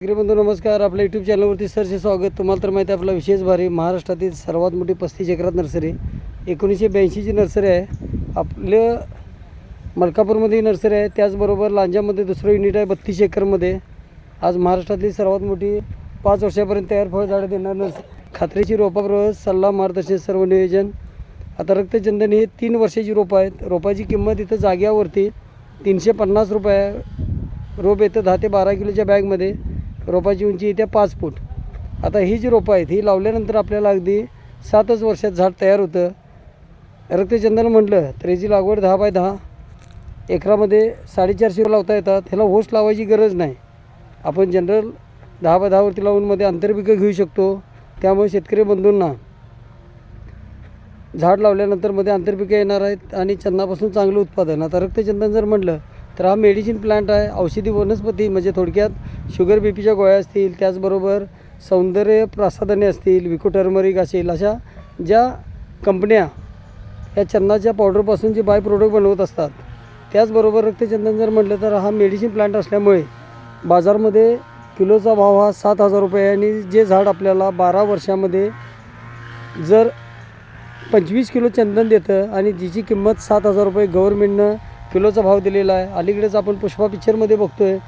बंधू नमस्कार. आपल्या यूट्यूब चॅनलवरती सरचे स्वागत. तुम्हाला तर माहिती आहे आपला विशेष भारी महाराष्ट्रातील सर्वात मोठी पस्तीस एकरात नर्सरी एकोणीसशे ब्याऐंशीची नर्सरी आहे. आपलं मलकापूरमध्ये नर्सरी आहे. त्याचबरोबर लांजामध्ये दुसरं युनिट आहे बत्तीस एकरमध्ये. आज महाराष्ट्रातली सर्वात मोठी पाच वर्षापर्यंत तयार फळ झाडं देणार नर्स खात्रीची रोपाबरोबर सल्ला मार्गदर्शन सर्व नियोजन. आता रक्तचंदन हे तीन वर्षाची रोपं आहेत. रोपाची किंमत इथं जाग्यावरती तीनशे पन्नास रुपये रोप येतं दहा ते बारा किलोच्या बॅगमध्ये रोपाची उंची इथे पाच फूट. आता ही जी रोपं आहेत ही लावल्यानंतर आपल्याला अगदी सातच वर्षात झाड तयार होतं. रक्तचंदन म्हटलं तर याची लागवड दहा बाय दहा एकरामध्ये साडेचारशे लावता येतात ह्याला होस लावायची गरज नाही. आपण जनरल दहा बाय दहावरती लावून मध्ये आंतरपिकं घेऊ शकतो. त्यामुळे शेतकरी बंधूंना झाड लावल्यानंतरमध्ये आंतरपिकं येणार आहेत आणि चंदनापासून चांगलं उत्पादन. आता रक्तचंदन जर म्हटलं तर हा मेडिसिन प्लांट आहे. औषधी वनस्पती म्हणजे थोडक्यात शुगर बी पीच्या गोळ्या असतील त्याचबरोबर सौंदर्य प्रसाधने असतील विको टर्मरिक असेल अशा ज्या कंपन्या या चंदनाच्या पावडरपासून जे बाय प्रोडक्ट बनवत असतात त्याचबरोबर रक्तचंदन जर म्हटलं तर हा मेडिसिन प्लांट असल्यामुळे बाजारमध्ये किलोचा भाव हा सात हजार रुपये आणि जे झाड आपल्याला बारा वर्षामध्ये जर पंचवीस किलो चंदन देतं आणि जिची किंमत सात हजार रुपये गव्हर्मेंटनं किलोचा भाव दिलेला आहे. अलीकडेच आपण पुष्पा पिक्चरमध्ये बघतो आहे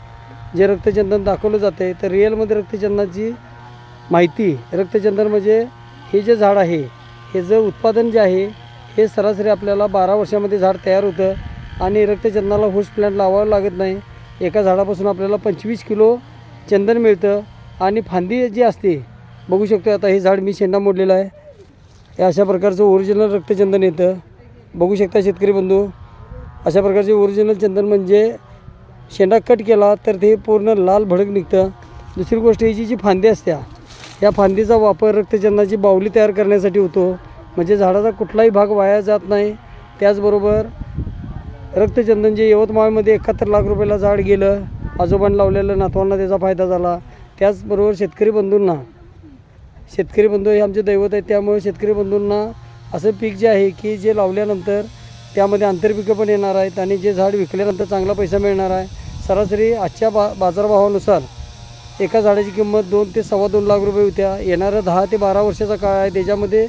जे रक्तचंदन दाखवलं जातं आहे तर रिअलमध्ये रक्तचंदनाची माहिती रक्तचंदन म्हणजे हे जे झाड आहे हे जे उत्पादन जे आहे हे सरासरी आपल्याला बारा वर्षामध्ये झाड तयार होतं आणि रक्तचंदनाला होश प्लॅन्ट लावावं लागत नाही. एका झाडापासून आपल्याला पंचवीस किलो चंदन मिळतं आणि फांदी जी असते बघू शकतो आता हे झाड मी शेंडा मोडलेलं आहे. हे अशा प्रकारचं ओरिजिनल रक्तचंदन येतं. बघू शकता शेतकरी बंधू. अशा प्रकारचे ओरिजिनल चंदन म्हणजे शेंडा कट केला तर ते पूर्ण लाल भडक निघतं. दुसरी गोष्ट याची जी फांदी असत्या या फांदीचा वापर रक्तचंदनाची बावली तयार करण्यासाठी होतो. म्हणजे झाडाचा कुठलाही भाग वाया जात नाही. त्याचबरोबर रक्तचंदन जे यवतमाळमध्ये एकाहत्तर लाख रुपयाला झाड गेलं आजोबांना लावलेलं नातवांना त्याचा फायदा झाला. त्याचबरोबर शेतकरी बंधूंना शेतकरी बंधू हे आमचे दैवत आहेत त्यामुळे शेतकरी बंधूंना असं पीक जे आहे की जे लावल्यानंतर त्यामध्ये आंतरपिकं पण येणार आहेत आणि जे झाड विकल्यानंतर चांगला पैसा मिळणार आहे. सरासरी आजच्या बा बाजारभावानुसार एका झाडाची किंमत दोन ते सव्वा दोन लाख रुपये होत्या. येणाऱ्या दहा ते बारा वर्षाचा काळ आहे. त्याच्यामध्ये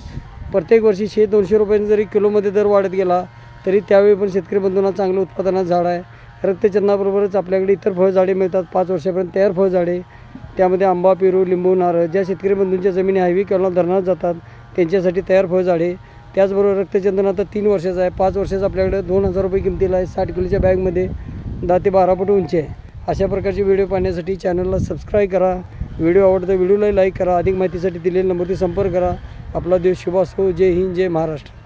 प्रत्येक वर्षी शे दोनशे रुपयांनी जरी किलोमध्ये दर वाढत गेला तरी त्यावेळी पण शेतकरी बंधूंना चांगलं उत्पादनात झाड आहे. रक्तचंदनाबरोबरच आपल्याकडे इतर फळझाडे मिळतात. पाच वर्षापर्यंत तयार फळझाडे. त्यामध्ये आंबा पेरू लिंबू नारळ ज्या शेतकरी बंधूंच्या जमिनी हायवी किंवा धरणात जातात त्यांच्यासाठी तयार फळझाडे. त्याचबरोबर रक्तचंदन आता तीन वर्षाचं आहे. पाच वर्षाचं आपल्याकडे दोन हजार रुपये किमतीला आहे. साठ किलोच्या बॅगमध्ये दहा ते बारा फूट उंची आहे. अशा प्रकारचे व्हिडिओ पाहण्यासाठी चॅनलला सबस्क्राईब करा. व्हिडिओ आवडता व्हिडिओलाही लाईक करा. अधिक माहितीसाठी दिलेल्या नंबरती संपर्क करा. आपला देश शुभ असो. जय हिंद. जय महाराष्ट्र.